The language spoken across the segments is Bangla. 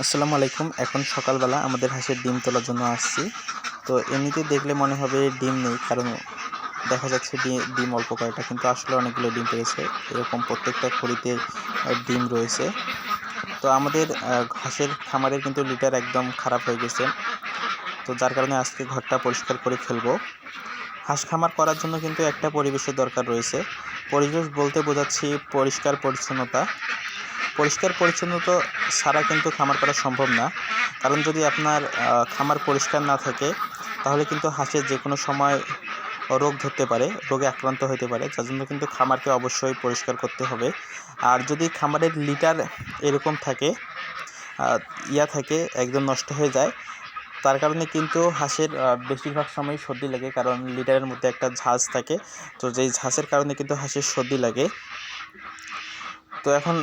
আসসালামু আলাইকুম। এখন সকালবেলা আমাদের হাঁসের ডিম তোলার জন্য আসছি। তো এমনিতে দেখলে মনে হবে ডিম নেই, কারণ দেখা যাচ্ছে ডিম অল্প কয়েকটা, কিন্তু আসলে অনেকগুলো ডিম পেয়েছে এরকম প্রত্যেকটা খড়িতে ডিম রয়েছে। তো আমাদের হাঁসের খামারের কিন্তু লিটার একদম খারাপ হয়ে গেছে। তো যার কারণে আজকে ঘরটা পরিষ্কার করে ফেলব। হাঁস খামার করার জন্য কিন্তু একটা পরিবেশের দরকার রয়েছে। পরিবেশ বলতে বোঝাচ্ছি পরিষ্কার পরিচ্ছন্নতা। পরিষ্কার পরিচ্ছন্নতা ছাড়া কিন্তু খামার করা সম্ভব না। কারণ যদি আপনার খামার পরিষ্কার না থাকে, তাহলে কিন্তু হাঁসের যে কোনো সময় রোগ ধরতে পারে, রোগে আক্রান্ত হতে পারে, যার জন্য কিন্তু খামারকে অবশ্যই পরিষ্কার করতে হবে। আর যদি খামারের লিটার এরকম থাকে ইয়া থাকে, একদম নষ্ট হয়ে যায়, তার কারণে কিন্তু হাঁসের বেশিরভাগ সময় সর্দি লাগে, কারণ লিটারের মধ্যে একটা ঝাঁজ থাকে। তো যেই ঝাঁজের কারণে কিন্তু হাঁসের সর্দি লাগে। তো এখন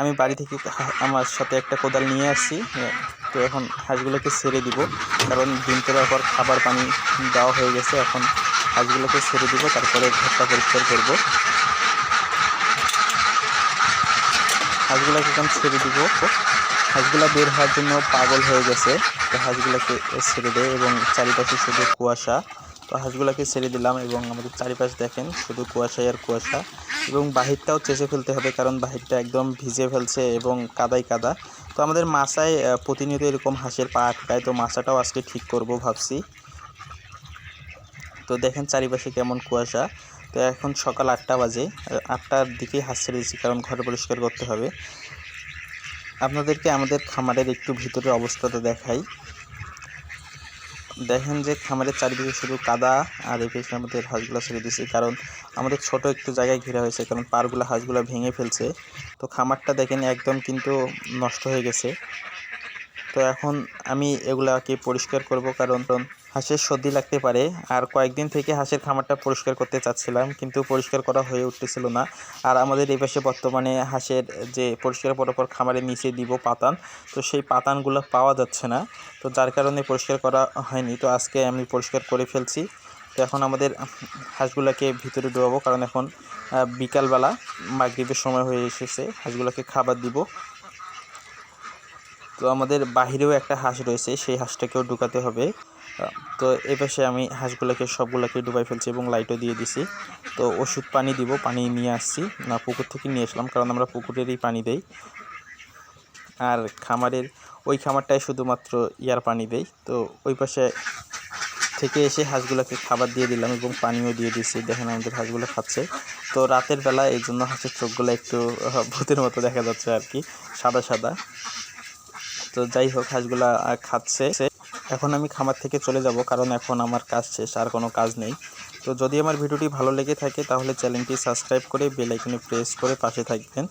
আমি বাড়ি থেকে আমার সাথে একটা কোদাল নিয়ে আসছি হ্যাঁ, তো এখন হাঁসগুলোকে ছেড়ে দিব। কারণ ডিম তোলার পর খাবার পানি দেওয়া হয়ে গেছে এখন হাঁসগুলোকে ছেড়ে দিব তারপরে ঘরটা পরিষ্কার করব। হাঁসগুলোকে এখন ছেড়ে দিব। হাঁসগুলো বের হওয়ার জন্য পাগল হয়ে গেছে তো হাঁসগুলোকে ছেড়ে দেয় এবং চারিপাশে শুধু কুয়াশা। তো হাঁসগুলোকে ছেড়ে দিলাম এবং আমাদের চারিপাশ দেখেন, শুধু কুয়াশাই আর কুয়াশা। এবং বাহিরটাও চেঁচে ফেলতে হবে কারণ বাহিরটা একদম ভিজে ফেলছে এবং কাদাই কাদা। তো আমাদের মাছায় প্রতিনিয়ত এরকম হাঁসের পা আটকায়, তো মাছাটাও আজকে ঠিক করব ভাবছি। তো দেখেন চারিপাশে কেমন কুয়াশা। তো এখন সকাল আটটা বাজে আটটার দিকেই হাঁস ছেড়ে দিচ্ছি কারণ ঘর পরিষ্কার করতে হবে। আপনাদেরকে আমাদের খামারের একটু ভিতরের অবস্থাটা দেখাই। দেখেন যে খামারের চারিদিকে শুধু কাদা আর এই পেছনের মধ্যে হাঁসগুলো ছেড়ে দিয়েছি, কারণ আমাদের ছোট একটু জায়গায় ঘেরা হয়েছে, কারণ পারগুলো হাঁসগুলো ভেঙে ফেলছে। তো খামারটা দেখেন একদম কিন্তু নষ্ট হয়ে গেছে। তো এখন আমি এগুলাকে পরিষ্কার করব কারণ হাঁসের সর্দি লাগতে পারে। আর কয়েকদিন থেকে হাঁসের খামারটা পরিষ্কার করতে চাচ্ছিলাম, কিন্তু পরিষ্কার করা হয়ে উঠতেছিল না। আর আমাদের এই পাশে বর্তমানে হাঁসের যে পরিষ্কার করার পর খামারের নিচে দিব পাতান, তো সেই পাতানগুলো পাওয়া যাচ্ছে না। তো যার কারণে পরিষ্কার করা হয়নি, তো আজকে আমি পরিষ্কার করে ফেলছি। তো এখন আমাদের হাঁসগুলোকে ভিতরে ডোবাবো কারণ এখন বিকালবেলা মাগরিবের সময় হয়ে এসেছে। হাঁসগুলোকে খাবার দিব। তো আমাদের বাহিরেও একটা হাঁস রয়েছে, সেই হাঁসটাকেও ঢুকাতে হবে। তো এ পাশে আমি হাঁসগুলোকে, সবগুলোকে ডুবাই ফেলছি এবং লাইটও দিয়ে দিছি। তো ওষুধ পানি দিব, পানি নিয়ে আসছি। না, পুকুর থেকে নিয়ে আসলাম, কারণ আমরা পুকুরেরই পানি দেই। আর খামারের, ওই খামারটায় শুধুমাত্র ইয়ার পানি দেই। তো ওই পাশে থেকে এসে হাঁসগুলোকে খাবার দিয়ে দিলাম এবং পানিও দিয়ে দিয়েছি দেখেন আমাদের হাঁসগুলো খাচ্ছে। তো রাতের বেলা এই জন্য হাঁসের চোখগুলো একটু ভূতের মতো দেখা যাচ্ছে আর কি, সাদা সাদা। তো যাই হোক, হাঁসগুলা খাচ্ছে। এখন আমি খামার থেকে চলে যাব, কারণ এখন আমার কাজ শেষ, আর কোনো কাজ নেই। তো যদি আমার ভিডিওটি ভালো লেগে থাকে, তাহলে চ্যানেলটি সাবস্ক্রাইব করে বেল আইকনে প্রেস করে পাশে থাকবেন।